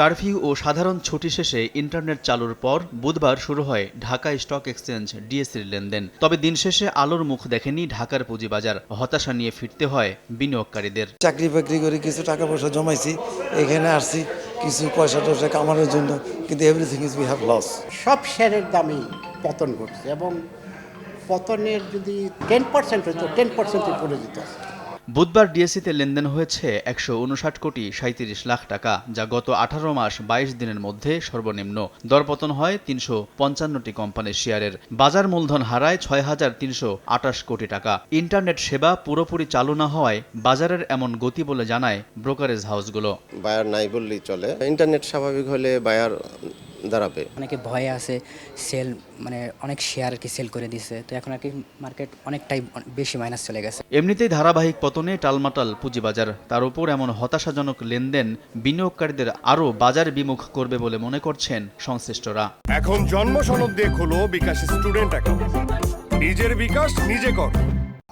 Curfew ও সাধারণ ছুটি শেষে ইন্টারনেট চালুর পর বুধবার শুরু হয় ঢাকা স্টক এক্সচেঞ্জ ডিএসসির লেনদেন। তবে দিন শেষে আলোর মুখ দেখেনি ঢাকার পুঁজিবাজার। হতাশা নিয়ে ফিরতে হয় বিনিয়োগকারীদের। চাকরি বাকরি করে কিছু টাকা পয়সা জমাইছি এখানে আসছি কিছু পয়সা টয়সা কামানোর জন্য কিন্তু everything is we have loss সব শেয়ারের দামই পতন ঘটছে এবং পতনের যদি টেন পার্সেন্ট হতো টেন পার্সেন্টই পড়ে যেত। বুধবার ডিএসসিতে লেনদেন হয়েছে একশো উনষাট কোটি সাঁত্রিশ লাখ টাকা, যা গত আঠারো মাস বাইশ দিনের মধ্যে সর্বনিম্ন। দরপতন হয় তিনশো পঞ্চান্নটি কোম্পানির শেয়ারের। বাজার মূলধন হারায় ছয় হাজার তিনশো আটাশ কোটি টাকা। ইন্টারনেট সেবা পুরোপুরি চালু না হওয়ায় বাজারের এমন গতি বলে জানায় ব্রোকারেজ হাউসগুলো। বায়ার নাই বললেই চলে। ইন্টারনেট স্বাভাবিক হলে বায়ার দাঁড়াবে। অনেকে ভয়ে আছে সেল মানে অনেক শেয়ার আর কি সেল করে দিছে। তো এখন আর কি মার্কেট অনেকটাই বেশি মাইনাস চলে গেছে। এমনিতেই ধারাবাহিক পতনে টালমাটাল পুঁজিবাজার। তার উপর এমন হতাশাজনক লেনদেন বিনিয়োগকারীদের আরও বাজার বিমুখ করবে বলে মনে করছেন সংশ্লিষ্টরা। এখন জন্ম সনদ দিয়ে খোলো বিকাশ স্টুডেন্ট অ্যাকাউন্ট। নিজের বিকাশ নিজে কর।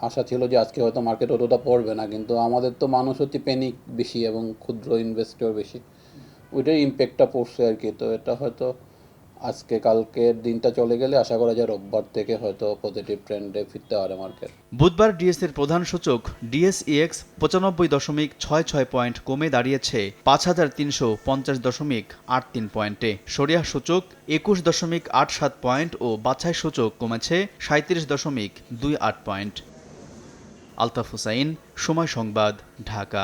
আশা ছিল যে আজকে হয়তো মার্কেট অতটা পড়বে না কিন্তু আমাদের তো মানুষ হচ্ছে প্যানিক বেশি এবং ক্ষুদ্র ইনভেস্টর বেশি। ওইটার ইম্প্যাক্টটা পড়ছে আর কি। তো এটা হয়তো আজকে, কালকের দিনটা চলে গেলে আশা করা যায় রোববার থেকে হয়তো পজিটিভ ট্রেন্ডে ফিরতে পারে মার্কেট বুধবার ডিএসসির প্রধান সূচক ডিএসইএক্স পঁচানব্বই দশমিক ছয় ছয় পয়েন্ট কমে দাঁড়িয়েছে পাঁচ হাজার তিনশো পঞ্চাশ দশমিক আট তিন পয়েন্টে সরিয়া সূচক একুশ দশমিক আট সাত পয়েন্ট ও বাছাই সূচক কমেছে সাঁত্রিশ দশমিক দুই আট পয়েন্ট আলতাফ হুসাইন, সময় সংবাদ, ঢাকা।